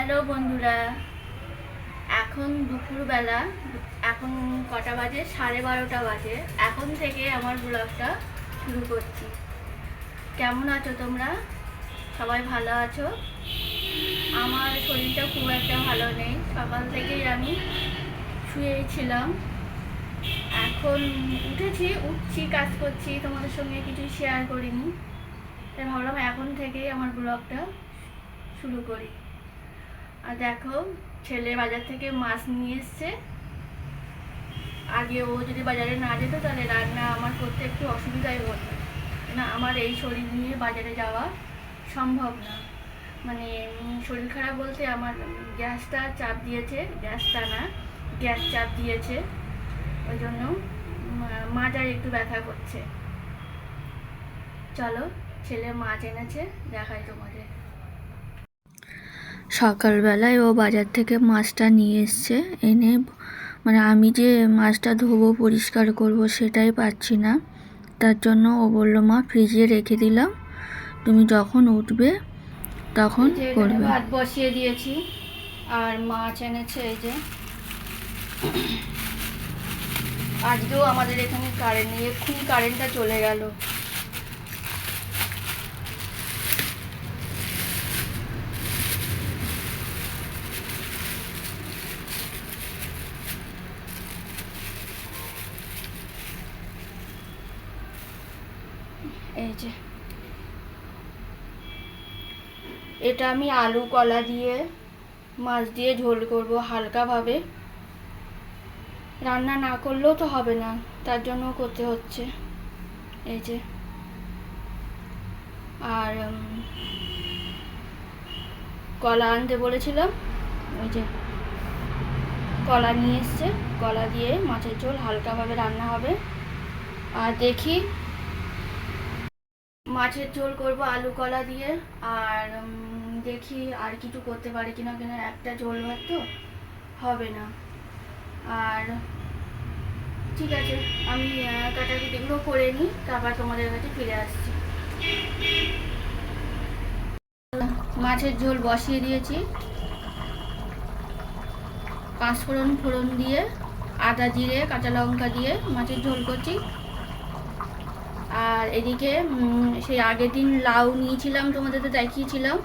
Hello বন্ধুরা। এখন দুপুরবেলা, এখন কটা বাজে? সাড়ে বারোটা বাজে। এখন থেকে আমার ব্লগটা শুরু করছি। কেমন আছো তোমরা? সবাই ভালো আছো? আমার শরীরটা খুব একটা ভালো নেই। সকাল থেকেই আমি শুয়েছিলাম। এখন উঠেছি, উঠছি, কাজ করছি। তোমাদের সঙ্গে কিছু শেয়ার করিনি। তাই ভাবলাম এখন থেকেই আমার ব্লগটা শুরু করি। আর দেখো ছেলে বাজার থেকে মাছ নিয়ে এসছে। আগে ও যদি বাজারে না যেত, তাহলে রান্না আমার করতে একটু অসুবিধাই হতো। না, আমার এই শরীর নিয়ে বাজারে যাওয়া সম্ভব না। মানে শরীর খারাপ বলতে আমার গ্যাসটা চাপ দিয়েছে গ্যাসটা না গ্যাস চাপ দিয়েছে। ওই জন্য মাজায় একটু ব্যথা করছে। চলো, ছেলে মাছ এনেছে, দেখাই তোমাদের। সকালবেলায় ও বাজার থেকে মাছটা নিয়ে এসছে। এনে মানে আমি যে মাছটা ধোবো পরিষ্কার করব সেটাই পাচ্ছি না। তার জন্য ও বলল মা ফ্রিজে রেখে দিলাম। তুমি যখন উঠবে তখন করবে। ভাত বসিয়ে দিয়েছি। আর মাছ এনেছে এই যে। আজকেও আমাদের এখানে কারেন্ট নেই। এক্ষুনি কারেন্টটা চলে গেল। এই যে। এটা আমি আলু কলা দিয়ে, মাছ দিয়ে ঝোল করব হালকাভাবে। রান্না না করলেও তো হবে না, তার জন্য করতে হচ্ছে। এই যে। আর কলা আনতে বলেছিলাম, ওই যে কলা নিয়ে এসছে, কলা দিয়ে মাছের ঝোল হালকাভাবে রান্না হবে। আর দেখি মাছের ঝোল করব আলু কলা দিয়ে, আর দেখি আর কিছু করতে পারি কিনা কিনা একটা ঝোল ভাত তো হবে না। আর, ঠিক আছে, আমি কাটাকুটিগুলো করে নিই, তারপর তোমাদের কাছে ফিরে আসছি। মাছের ঝোল বসিয়ে দিয়েছি। পাঁচফোড়ন ফোড়ন দিয়ে, আদা জিরে, কাঁচা লঙ্কা দিয়ে মাছের ঝোল করছি। এদিকে সেই আগের দিন লাউ নিয়েছিলাম তোমাদের তো দেখিয়েছিলাম।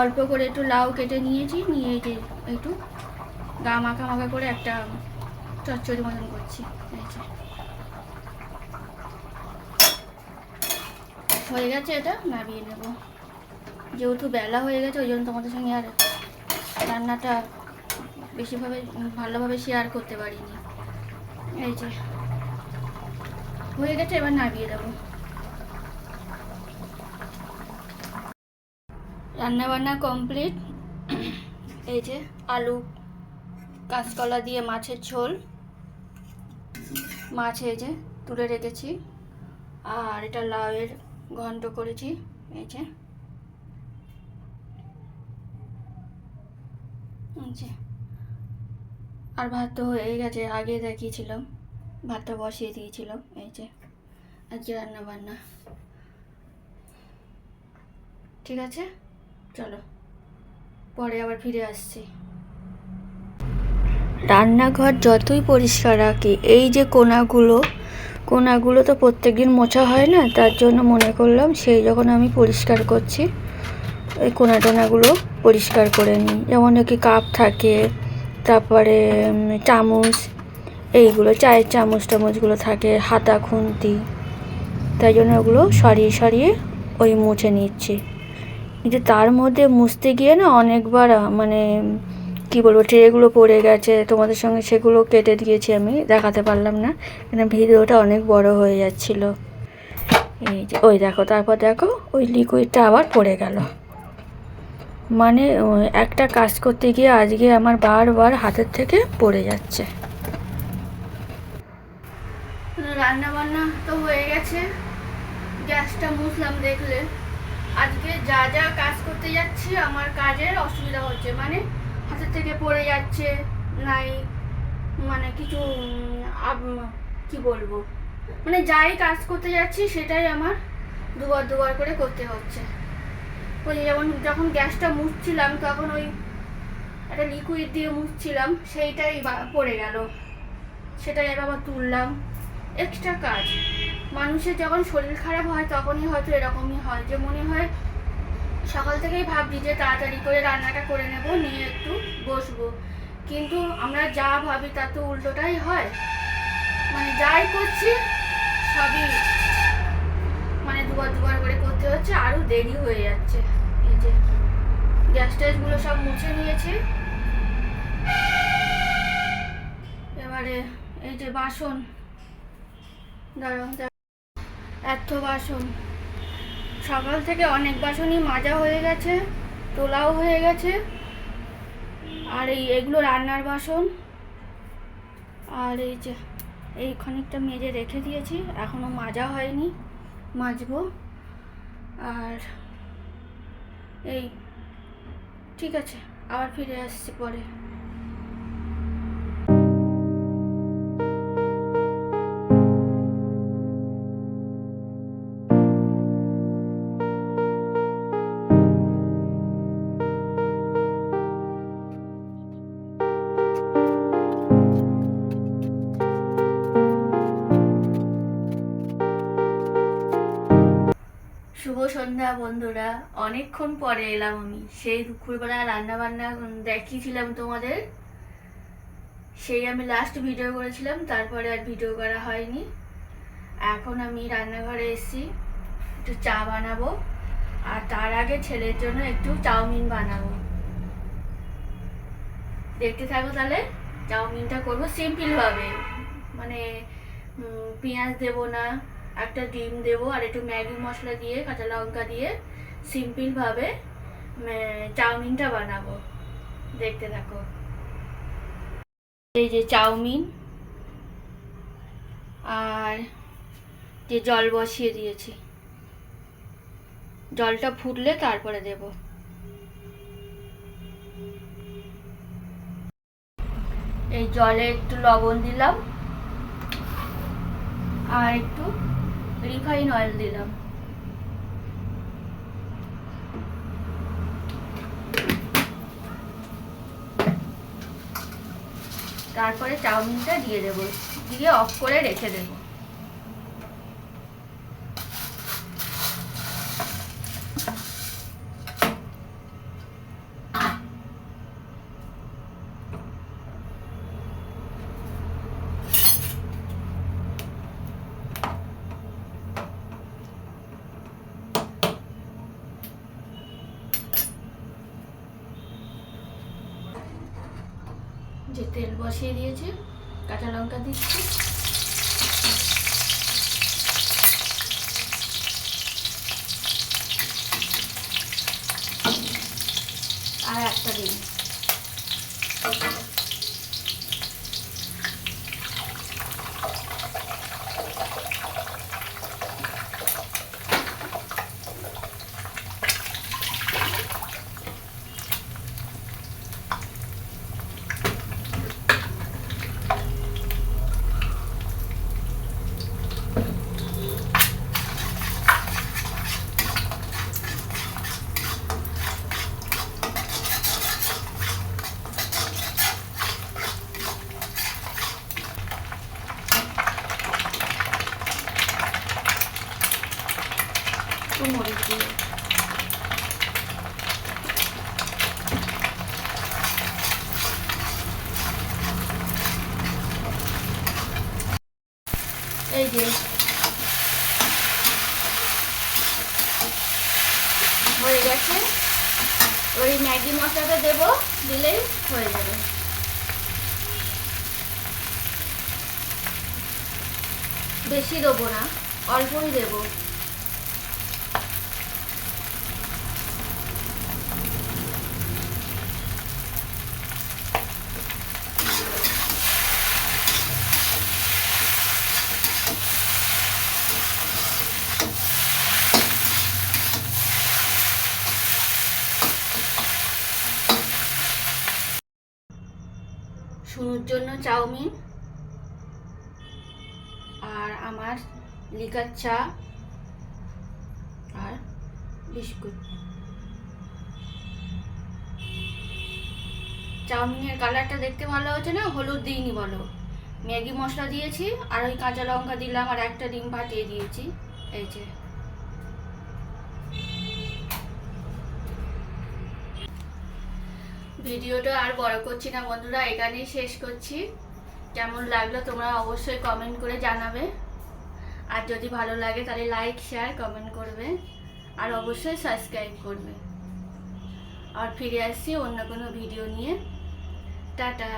অল্প করে একটু লাউ কেটে নিয়েছি, নিয়ে যে একটু গা মাখা মাখা করে একটা চচ্চড়ি মতন করছি। হয়ে গেছে এটা, নামিয়ে নেব। যেহেতু বেলা হয়ে গেছে, ওই জন্য তোমাদের সঙ্গে আর রান্নাটা বেশিভাবে, ভালোভাবে শেয়ার করতে পারিনি। এই যে। হয়ে গেছে, এবার নামিয়ে দেবো। রান্না বান্না কমপ্লিট। এই যে আলু, কাঁচকলা দিয়ে মাছের ঝোল। মাছ এই যে তুলে রেখেছি। আর এটা লাউয়ের ঘন্ট করেছি, এই যে। আর ভাত তো হয়ে গেছে, আগে দেখিয়েছিলাম। ভাতটা বসিয়ে দিয়েছিল এই যে। আজকে রান্না বান্না ঠিক আছে? চলো, পরে আবার ফিরে আসছি। রান্নাঘর যতই পরিষ্কার রাখি এই যে কোনাগুলো কোনাগুলো তো প্রত্যেকদিন মোছা হয় না, তার জন্য মনে করলাম সেই যখন আমি পরিষ্কার করছি, ওই কোনা টোনাগুলো পরিষ্কার করে নিই। যেমন কি কাপ থাকে, তারপরে চামচ, এইগুলো চায়ের চামচ টামচগুলো থাকে, হাতা খুন্তি, তাই জন্য ওগুলো সরিয়ে সরিয়ে ওই মুছে নিচ্ছি। কিন্তু তার মধ্যে মুছতে গিয়ে না অনেকবার মানে কি বলব, ট্রেগুলো পড়ে গেছে, তোমাদের সঙ্গে সেগুলো কেটে দিয়েছি আমি, দেখাতে পারলাম না। কেন ভিডিওটা অনেক বড় হয়ে যাচ্ছিল। এই যে, ওই দেখো, তারপর দেখো, ওই লিকুইডটা আবার পড়ে গেল। মানে একটা কাজ করতে গিয়ে আজকে আমার বারবার হাতের থেকে পড়ে যাচ্ছে। রান্না বান্না তো হয়ে গেছে। গ্যাসটা মুছলাম দেখলে। আজকে যা যা কাজ করতে যাচ্ছি, আমার কাজের অসুবিধা হচ্ছে। মানে হাতের থেকে পড়ে যাচ্ছে, নাই মানে কিছু কি বলব? মানে যাই কাজ করতে যাচ্ছি, সেটাই আমার দুবার দুবার করে করতে হচ্ছে। ওই যেমন যখন গ্যাসটা মুছছিলাম, তখন ওই একটা লিকুইড দিয়ে মুছছিলাম, সেইটাই পড়ে গেল। সেটাই আবার তুললাম। এক্সট্রা কাজ। মানুষের যখন শরীর খারাপ হয়, তখনই হয়তো এরকমই হয়। যে মনে হয় সকাল থেকেই ভাবছি যে তাড়াতাড়ি করে রান্নাটা করে নেব, নিয়ে একটু বসবো। কিন্তু আমরা যা ভাবি তা তো উল্টোটাই হয়। মানে যাই করছি, সবই মানে দুবার দুবার করে করতে হচ্ছে, আরও দেরি হয়ে যাচ্ছে। এই যে গ্যাস ট্যাসগুলো সব মুছে নিয়েছে। এবারে এই যে বাসন দাঁড়াও। এত বাসন। সকাল থেকে অনেক বাসনই মাজা হয়ে গেছে, তোলাও হয়ে গেছে। আর এই এগুলো রান্নার বাসন। আর এই যে, এই খানিকটা মেজে রেখে দিয়েছি, এখনও মাজা হয়নি, মাজবো। আর এই, ঠিক আছে, আবার ফিরে আসছি পরে। সন্ধ্যা বন্ধুরা। অনেকক্ষণ পরে এলাম আমি। সেই দুপুরবেলা রান্না বান্না দেখিয়েছিলাম তোমাদের। সেই আমি লাস্ট ভিডিও করেছিলাম, তারপরে আর ভিডিও করা হয়নি। এখন আমি রান্নাঘরে এসেছি, একটু চা বানাবো। আর তার আগে ছেলের জন্য একটু চাউমিন বানাবো। দেখতে থাকো তাহলে, চাউমিনটা করব সিম্পলভাবে মানে পেঁয়াজ দেবো না একটা ডিম দেবো আর একটু ম্যাগি মশলা দিয়ে, কাঁচা লঙ্কা দিয়ে সিম্পলভাবে চাউমিনটা বানাবো। দেখতে থাকো। এই যে চাউমিন আর যে জল বসিয়ে দিয়েছি। জলটা ফুটলে তারপরে দেব। এই জলে একটু লবণ দিলাম। আর একটু রিফাইন অয়েল দিলাম। তারপরে চাউমিনটা দিয়ে দেবো। দিয়ে অফ করে রেখে দেবো। যে তেল বসিয়ে দিয়েছি কাঁচা লঙ্কা দিচ্ছি। আর একটা দিন। মরিচ এই হয়ে গেছে? ওই ম্যাগি মশলাটা দেবো, দিলেই হয়ে যাবে। বেশি দেবো না, অল্পই দেবো। শুনুর জন্য চাউমিন আর আমার লিকার চা আর বিস্কুট। চাউমিনের কালারটা দেখতে ভালো হচ্ছে না? হলুদ দিইনি বলো। ম্যাগি মশলা দিয়েছি আর ওই কাঁচা লঙ্কা দিলাম আর একটা ডিম ফাটিয়ে দিয়েছি। এই যে। ভিডিওটা আর বড় করছি না বন্ধুরা, এখানেই শেষ করছি। কেমন লাগল তোমরা অবশ্যই কমেন্ট করে জানাবে। আর যদি ভালো লাগে তাহলে লাইক শেয়ার কমেন্ট করবে। আর অবশ্যই সাবস্ক্রাইব করবে। আর ফিরে আসছি অন্য কোনো ভিডিও নিয়ে। টাটা।